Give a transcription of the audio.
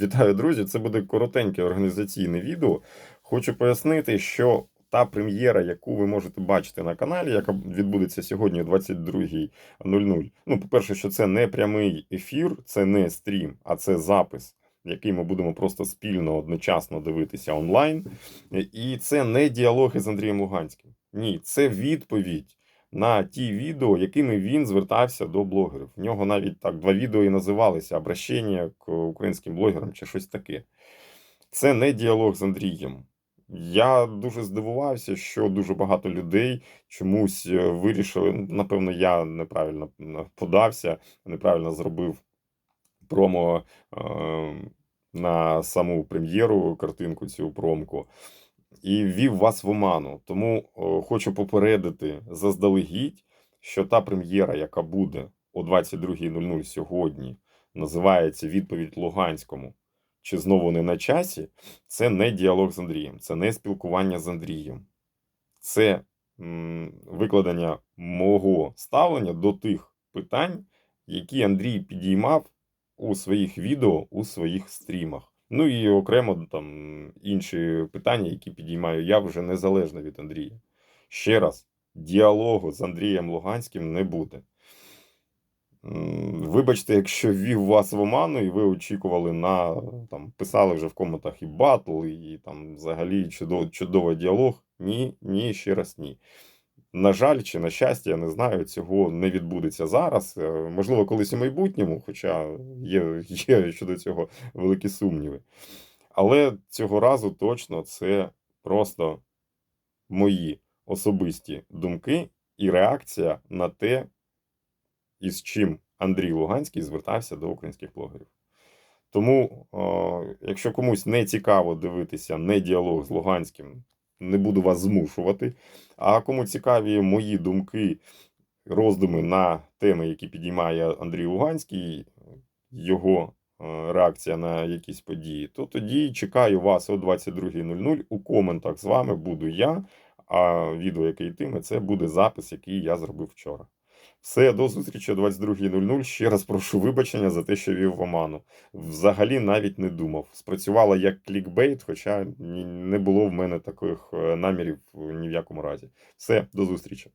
Вітаю, друзі! Це буде коротеньке організаційне відео. Хочу пояснити, що та прем'єра, яку ви можете бачити на каналі, яка відбудеться сьогодні о 22.00. Ну, по-перше, що це не прямий ефір, це не стрім, а це запис, який ми будемо просто спільно одночасно дивитися онлайн. І це не діалоги з Андрієм Луганським. Ні, це відповідь на ті відео, якими він звертався до блогерів. В нього навіть так два відео і називалися Обращення к українським блогерам чи щось таке. Це не діалог з Андрієм. Я дуже здивувався, що дуже багато людей чомусь е, вирішили. Напевно, я неправильно подався, неправильно зробив промо е, на саму прем'єру, картинку цю промку, і ввів вас в оману. Тому хочу попередити заздалегідь, що та прем'єра, яка буде о 22.00 сьогодні, називається Відповідь Луганському. Чи знову не на часі? Це не діалог з Андрієм, це не спілкування з Андрієм, це викладення мого ставлення до тих питань, які Андрій підіймав у своїх відео, у своїх стрімах. Ну і окремо там інші питання, які підіймаю я вже незалежно від Андрія. Ще раз, діалогу з Андрієм Луганським не буде. Вибачте, якщо ввів вас в оману, і ви очікували на там писали вже в коментах і батл, і там взагалі чудов, чудовий діалог. Ні, ні, ще раз ні. На жаль, чи на щастя, я не знаю, цього не відбудеться зараз. Е, Можливо, колись у майбутньому, хоча є, є щодо цього великі сумніви. Але цього разу точно це просто мої особисті думки і реакція на те, із чим Андрій Луганський звертався до українських блогерів. Тому, е, якщо комусь не цікаво дивитися не діалог з Луганським, не буду вас змушувати. А кому цікаві мої думки, роздуми на теми, які підіймає Андрій Луганський, його е, реакція на якісь події, то тоді чекаю вас о 22.00. У коментах з вами буду я. А відео, яке йтиме, це буде запис, який я зробив вчора. Все, до зустрічі о 22.00. Ще раз прошу вибачення за те, що вів в оману. Взагалі навіть не думав. Спрацювала як клікбейт, хоча не було в мене таких е, намірів ні в якому разі. Все, до зустрічі.